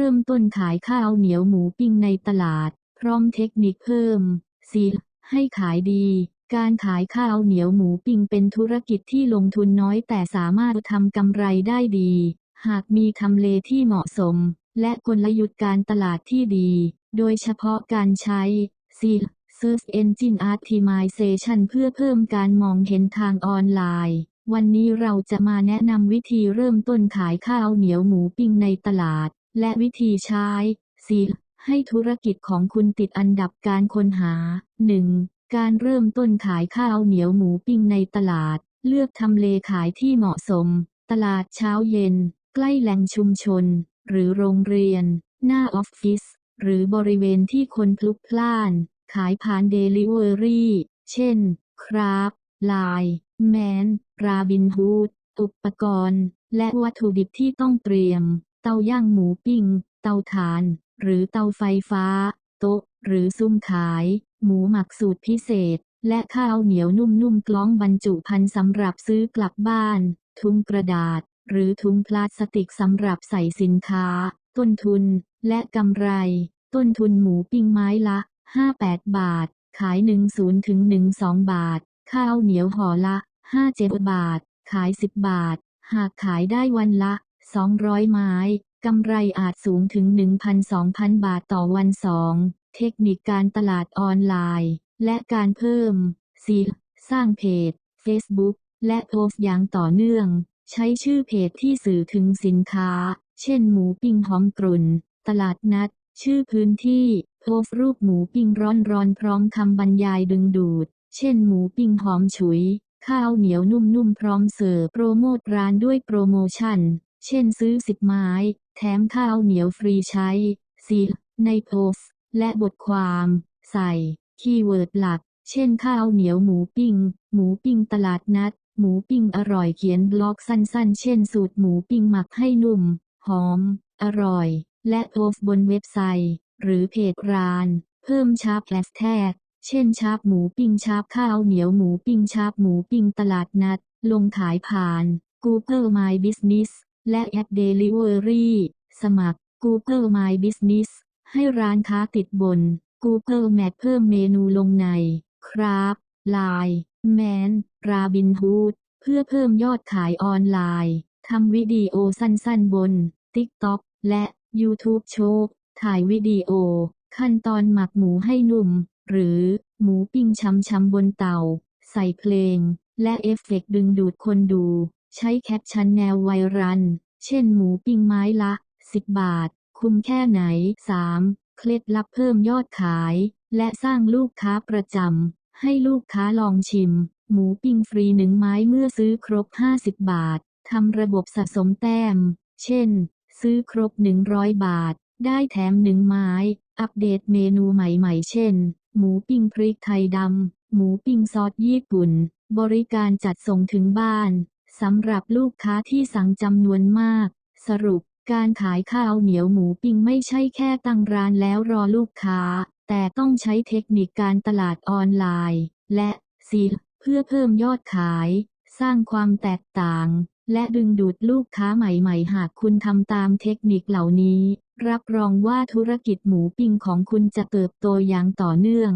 ริ่มต้นขายข้าวเหนียวหมูปิ้งในตลาด พร้อมเทคนิคเพิ่ม 4. ให้ขายดี การขายข้าวเหนียวหมูปิ้งเป็นธุรกิจที่ลงทุนน้อยแต่สามารถทำกำไรได้ดี หากมีทำเลที่เหมาะสม และกลยุทธ์การตลาดที่ดี โดยเฉพาะการใช้ C Search Engine Optimization เพื่อเพิ่มการมองเห็นทางออนไลน์ วันนี้เราจะมาแนะนำวิธีเริ่มต้นขายข้าวเหนียวหมูปิ้งในตลาด และวิธีใช้ C ให้ธุรกิจของคุณติดอันดับการค้นหา 1. การเริ่มต้นขายข้าวเหนียวหมูปิ้งในตลาด เลือกทำเลขายที่เหมาะสม ตลาดเช้าเย็น ใกล้แหล่งชุมชน หรือโรงเรียน หน้าออฟฟิศ หรือบริเวณที่คนพลุกพล่าน ขายผ่านเดลิเวอรี่ เช่น ครับไลน์แมน ราบินฮูด อุปกรณ์ และวัตถุดิบที่ต้องเตรียม เตาย่างหมูปิ้ง เตาถ่าน หรือเตาไฟฟ้า โต๊ะ หรือซุ้มขาย หมูหมักสูตรพิเศษ และข้าวเหนียวนุ่มๆกล้องบรรจุภัณฑ์สำหรับซื้อกลับบ้านทุงกระดาษ หรือถุงพลาสติกสำหรับใส่สินค้า ต้นทุน และกำไร ต้นทุนหมูปิ้งไม้ละ 58 บาท ขาย 10ถึง12 บาท ข้าวเหนียวห่อละ 57 บาท ขาย 10 บาท หากขายได้วันละ 200 ไม้ กำไรอาจสูงถึง1,200 บาทต่อวัน 2. เทคนิคการตลาดออนไลน์ และการเพิ่ม 4. สร้างเพจ Facebook และโพสต์อย่างต่อเนื่อง ใช้ชื่อเพจที่สื่อถึงสินค้า เช่นหมูปิ้งหอมกรุ่น ตลาดนัด ชื่อพื้นที่ โพสต์รูปหมูปิ้งร้อนๆพร้อมคำบรรยายดึงดูด เช่นหมูปิ้งหอมฉุยข้าวเหนียวนุ่มๆ พร้อมเสิร์ฟโปรโมทร้านด้วยโปรโมชั่น เช่นซื้อ10ไม้ แถมข้าวเหนียวฟรีใช้ 4. ในโพสต์และบทความ ใส่ คีย์เวิร์ดหลัก เช่นข้าวเหนียวหมูปิ้ง หมูปิ้งตลาดนัด หมูปิ้งอร่อยเขียนบล็อกสั้นๆ เช่นสูตรหมูปิ้งหมักให้นุ่ม หอม อร่อย และโพสต์บนเว็บไซต์ หรือเพจร้าน เพิ่มชาร์ปแฮชแท็กเช่นชาบหมูปิ้งชาบข้าวเหนียวหมูปิ้งชาบหมูปิ้งตลาดนัด ลงขายผ่าน Google My Business และแอป Delivery สมัคร Google My Business ให้ร้านค้าติดบน Google Map เพิ่มเมนูลงใน ครับไลน์แมนราบินฮูดเพื่อเพิ่มยอดขายออนไลน์ทำวิดีโอสั้นๆบน TikTok และ YouTube โชว์ถ่ายวิดีโอ ขั้นตอนหมักหมูให้นุ่ม หรือหมูปิ้งช้ำๆบนเตา ใส่เพลง และเอฟเฟกต์ดึงดูดคนดู ใช้แคปชั่นแนวไวรัลเช่นหมูปิ้งไม้ละ 10 บาท คุ้มแค่ไหน 3. เคล็ดลับเพิ่มยอดขาย และสร้างลูกค้าประจำ ให้ลูกค้าลองชิม หมูปิ้งฟรีหนึ่งไม้เมื่อซื้อครบ 50 บาท ทำระบบสะสมแต้ม เช่น ซื้อครบ 100 บาท ได้แถมหนึ่งไม้ อัปเดตเมนูใหม่ๆ เช่น หมูปิ้งพริกไทยดำ หมูปิ้งซอสญี่ปุ่น บริการจัดส่งถึงบ้าน สำหรับลูกค้าที่สั่งจำนวนมาก สรุปการขายข้าวเหนียวหมูปิ้งไม่ใช่แค่ตั้งร้านแล้วรอลูกค้า แต่ต้องใช้เทคนิคการตลาดออนไลน์ และ 4. เพื่อเพิ่มยอดขาย สร้างความแตกต่าง และดึงดูดลูกค้าใหม่ๆ หากคุณทำตามเทคนิคเหล่านี้ รับรองว่าธุรกิจหมูปิ้งของคุณจะเติบโตอย่างต่อเนื่อง